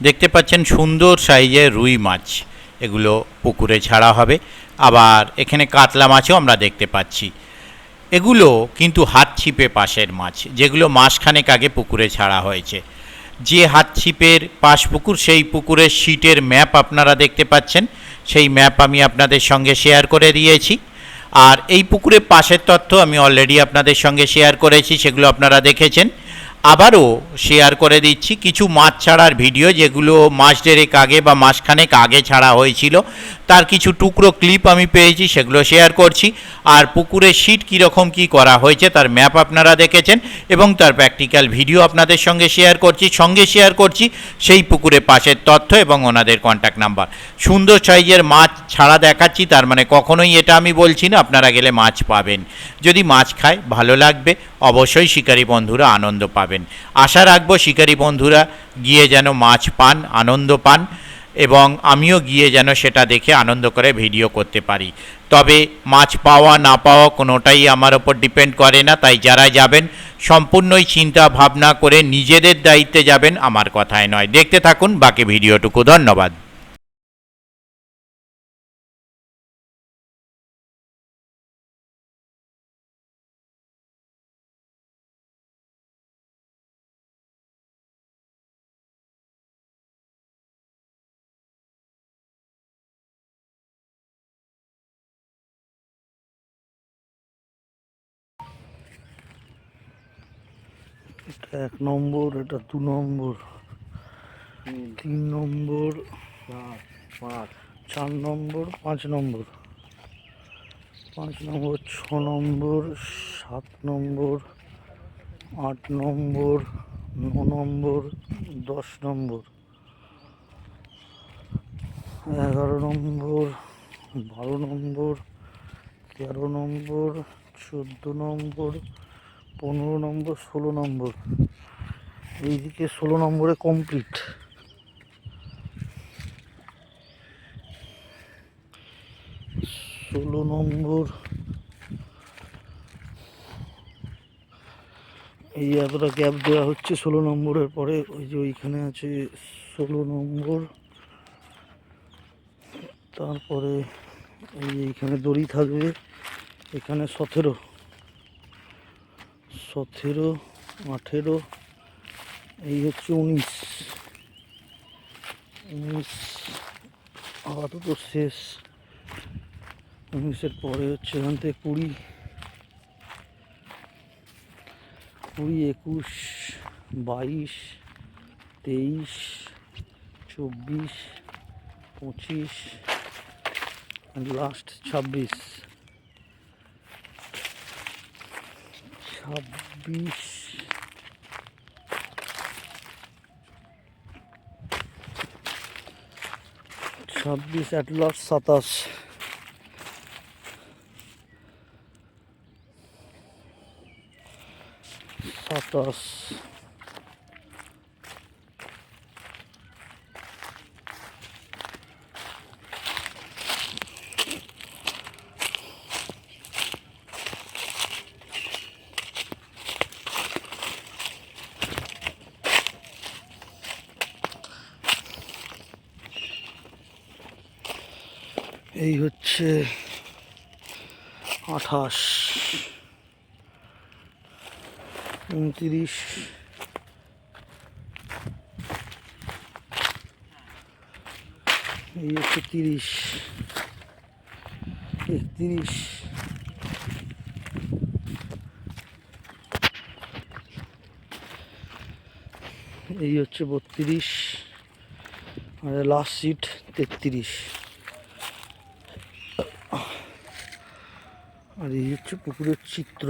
দেখতে পাচ্ছেন সুন্দর সাইজের রুই মাছ। এগুলো পুকুরে ছাড়া হবে। আবার এখানে কাতলা মাছও আমরা দেখতে পাচ্ছি। এগুলো কিন্তু হাত ছিপে পাশের মাছ, যেগুলো মাসখানেক আগে পুকুরে ছাড়া হয়েছে। যে হাত ছিপের পাশ পুকুর, সেই পুকুরের শিটের ম্যাপ আপনারা দেখতে পাচ্ছেন। সেই ম্যাপ আমি আপনাদের সঙ্গে শেয়ার করে দিয়েছি। আর এই পুকুরের পাশের তথ্য আমি অলরেডি আপনাদের সঙ্গে শেয়ার করেছি, সেগুলো আপনারা দেখেছেন। আবারও শেয়ার করে দিচ্ছি। কিছু মাছ ছাড়ার ভিডিও যেগুলো মাস দেড়েক আগে বা মাসখানেক আগে ছাড়া হয়েছিল, তার কিছু টুকরো ক্লিপ আমি পেয়েছি, সেগুলো শেয়ার করছি। আর পুকুরের শিট কীরকম কী করা হয়েছে, তার ম্যাপ আপনারা দেখেছেন এবং তার প্র্যাকটিক্যাল ভিডিও আপনাদের সঙ্গে শেয়ার করছি। সঙ্গে শেয়ার করছি সেই পুকুরে পাশের তথ্য এবং ওনাদের কন্ট্যাক্ট নাম্বার সুন্দর সাইজের মাছ ছাড়া দেখাচ্ছি, তার মানে কখনোই এটা আমি বলছি না, আপনারা গেলে মাছ পাবেন। যদি মাছ খায়, ভালো লাগবে। অবশ্যই শিকারী বন্ধুরা আনন্দ পাবেন। আশা রাখব শিকারী বন্ধুরা গিয়ে যেন মাছ পান, আনন্দ পান, এবং আমিও গিয়ে যেন সেটা দেখে আনন্দ করে ভিডিও করতে পারি। তবে মাছ পাওয়া, না পাওয়া কোনোটাই আমার ওপর ডিপেন্ড করে না, তাই যারা যাবেন, সম্পূর্ণই চিন্তা ভাবনা করে নিজেদের দায়িত্বে যাবেন, আমার কথায় নয়। দেখতে থাকুন, বাকি ভিডিওটুকু। ধন্যবাদ। এটা এক নম্বর এটা দু নম্বর। তিন নম্বর চার পাঁচ। চার নম্বর পাঁচ নম্বর। পাঁচ নম্বর ছ নম্বর সাত নম্বর আট নম্বর ন নম্বর দশ নম্বর। এগারো নম্বর বারো নম্বর তেরো নম্বর চোদ্দ নম্বর পনেরো নম্বর, ষোলো নম্বর। এইদিকে ষোলো নম্বরে কমপ্লিট ষোলো নম্বর। এই এতটা গ্যাপ দেওয়া হচ্ছে ষোলো নম্বরের পরে। ওই যে ওইখানে আছে ষোলো নম্বর। তারপরে এই এইখানে দড়ি থাকবে। এখানে সতেরো। সতেরো, আঠেরো, এই হচ্ছে উনিশ। উনিশ আপাতত শেষ। উনিশের পরে হচ্ছে এখান থেকে কুড়ি। কুড়ি, একুশ, বাইশ, তেইশ, চব্বিশ, পঁচিশ, লাস্ট ছাব্বিশ। ছাব্বিশ। ছাব্বিশ অ্যাট লাস্ট সাতাশ। সাতাশ। এই হচ্ছে আঠাশ, উনত্রিশ, এই হচ্ছে তিরিশ, একত্রিশ, এই হচ্ছে বত্রিশ, আর লাস্ট সিট তেত্রিশ। আর এই হচ্ছে পুকুরের চিত্র।